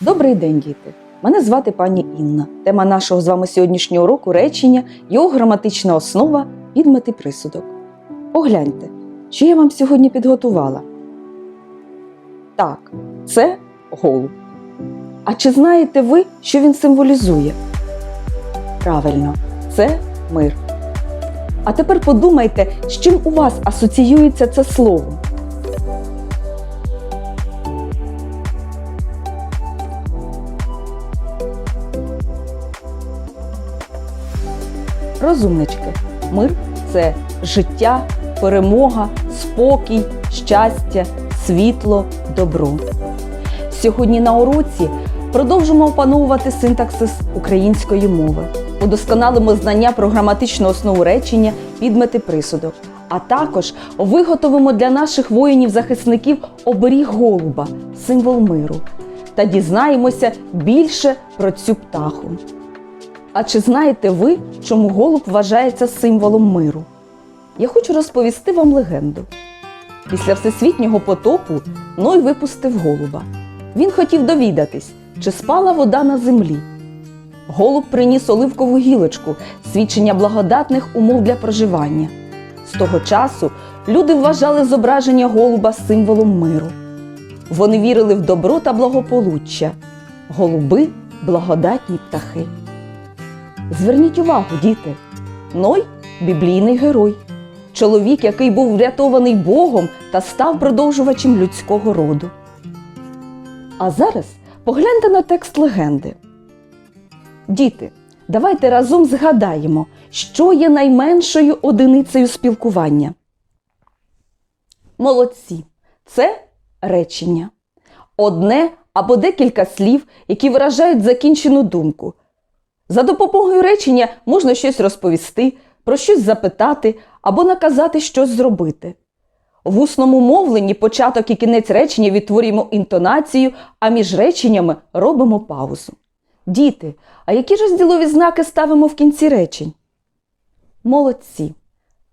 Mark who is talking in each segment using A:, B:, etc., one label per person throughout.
A: Добрий день, діти! Мене звати пані Інна. Тема нашого з вами сьогоднішнього уроку речення, його граматична основа, підмет і присудок. Погляньте, що я вам сьогодні підготувала. Так, це голуб. А чи знаєте ви, що він символізує? Правильно, це мир. А тепер подумайте, з чим у вас асоціюється це слово. Розумнички, мир це життя, перемога, спокій, щастя, світло, добро. Сьогодні на уроці продовжимо опановувати синтаксис української мови, удосконалимо знання про граматичну основу речення, підмети присудок, а також виготовимо для наших воїнів-захисників оберіг голуба, символ миру, та дізнаємося більше про цю птаху. А чи знаєте ви, чому голуб вважається символом миру? Я хочу розповісти вам легенду. Після всесвітнього потопу Ной випустив голуба. Він хотів довідатись, чи спала вода на землі. Голуб приніс оливкову гілочку, свідчення благодатних умов для проживання. З того часу люди вважали зображення голуба символом миру. Вони вірили в добро та благополуччя. Голуби благодатні птахи. Зверніть увагу, діти. Ной біблійний герой, чоловік, який був врятований Богом та став продовжувачем людського роду. А зараз погляньте на текст легенди. Діти, давайте разом згадаємо, що є найменшою одиницею спілкування. Молодці. Це речення. Одне або декілька слів, які виражають закінчену думку. За допомогою речення можна щось розповісти, про щось запитати або наказати щось зробити. В усному мовленні початок і кінець речення відтворюємо інтонацію, а між реченнями робимо паузу. Діти, а які розділові знаки ставимо в кінці речень? Молодці.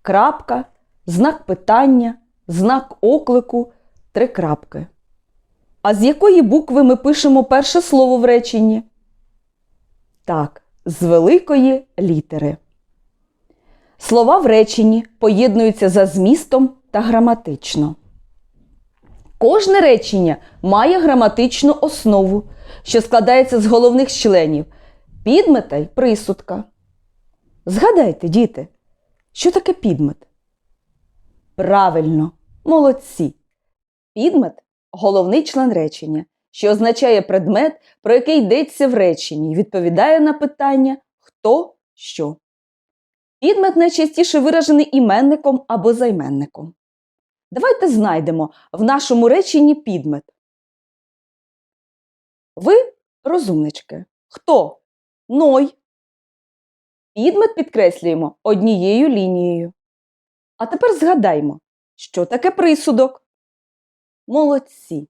A: Крапка, знак питання, знак оклику, три крапки. А з якої букви ми пишемо перше слово в реченні? Так, з великої літери. Слова в реченні поєднуються за змістом та граматично. Кожне речення має граматичну основу, що складається з головних членів підмета й присудка. Згадайте, діти, що таке підмет? Правильно, молодці. Підмет головний член речення, що означає предмет, про який йдеться в реченні, і відповідає на питання хто що. Підмет найчастіше виражений іменником або займенником. Давайте знайдемо в нашому реченні підмет. Ви розумнички. Хто? Ной. Підмет підкреслюємо однією лінією. А тепер згадаймо, що таке присудок. Молодці.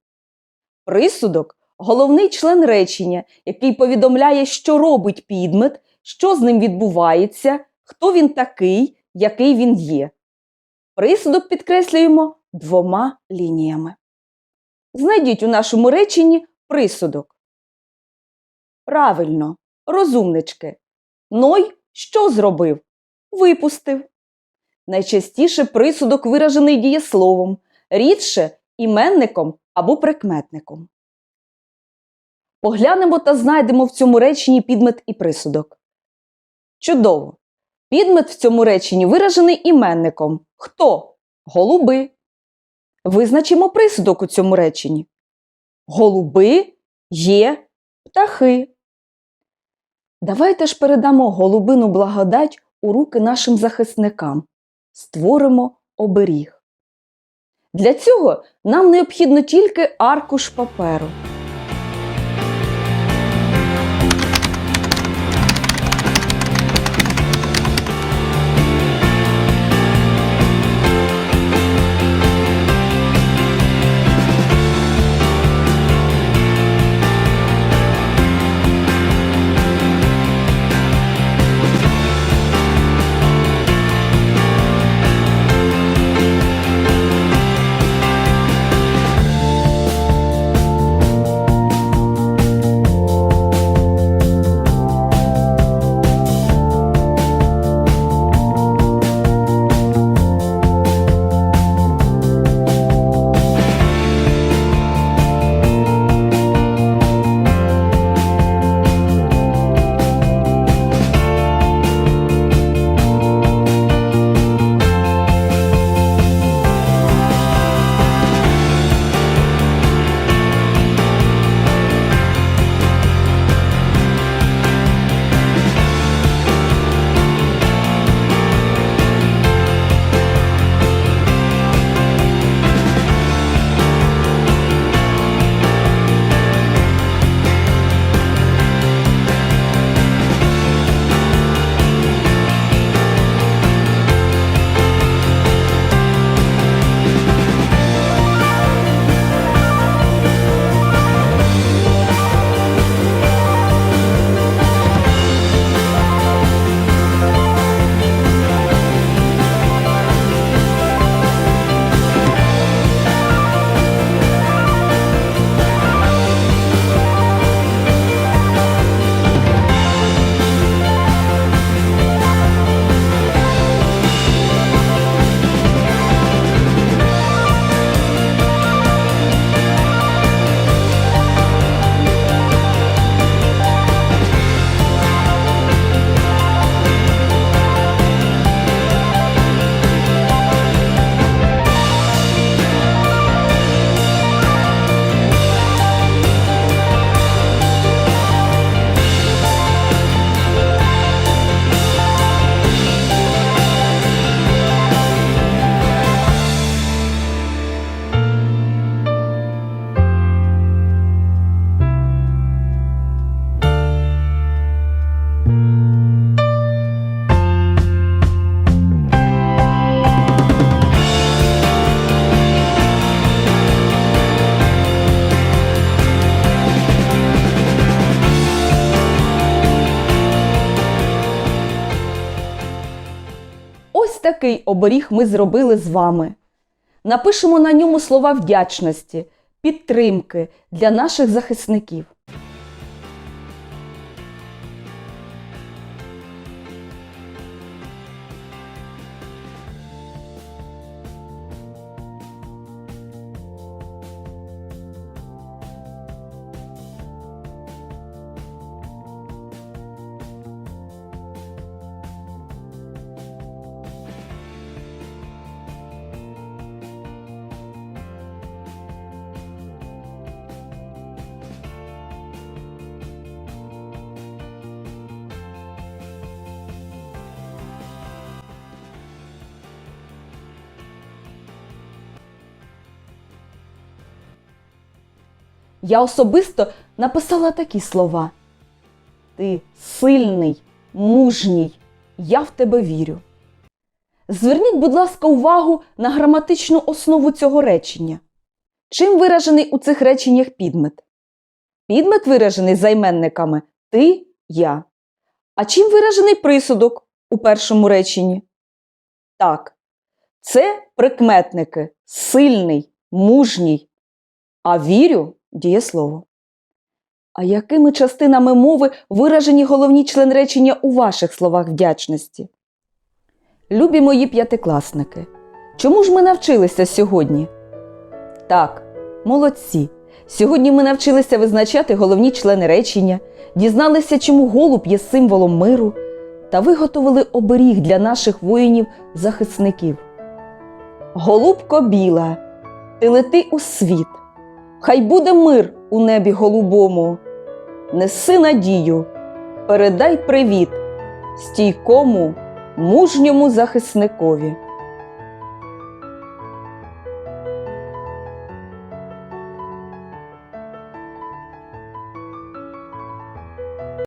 A: Присудок головний член речення, який повідомляє, що робить підмет, що з ним відбувається, хто він такий, який він є. Присудок підкреслюємо двома лініями. Знайдіть у нашому реченні присудок. Правильно, розумнички. Ной що зробив? Випустив. Найчастіше присудок виражений дієсловом, рідше іменником або прикметником. Поглянемо та знайдемо в цьому реченні підмет і присудок. Чудово! Підмет в цьому реченні виражений іменником. Хто? Голуби. Визначимо присудок у цьому реченні. Голуби є птахи. Давайте ж передамо голубину благодать у руки нашим захисникам. Створимо оберіг. Для цього нам необхідно тільки аркуш паперу. Такий оберіг ми зробили з вами. Напишемо на ньому слова вдячності, підтримки для наших захисників. Я особисто написала такі слова: Ти сильний, мужній, я в тебе вірю. Зверніть, будь ласка, увагу на граматичну основу цього речення. Чим виражений у цих реченнях підмет? Підмет виражений займенниками ти, я. А чим виражений присудок у першому реченні? Так, це прикметники сильний, мужній, а вірю дієслово. А якими частинами мови виражені головні член речення у ваших словах вдячності? Любі мої п'ятикласники, чому ж ми навчилися сьогодні? Так, молодці. Сьогодні ми навчилися визначати головні члени речення, дізналися, чому голуб є символом миру, та виготовили оберіг для наших воїнів-захисників. Голубко біла, ти лети у світ, хай буде мир у небі голубому. Неси надію, передай привіт стійкому, мужньому захисникові.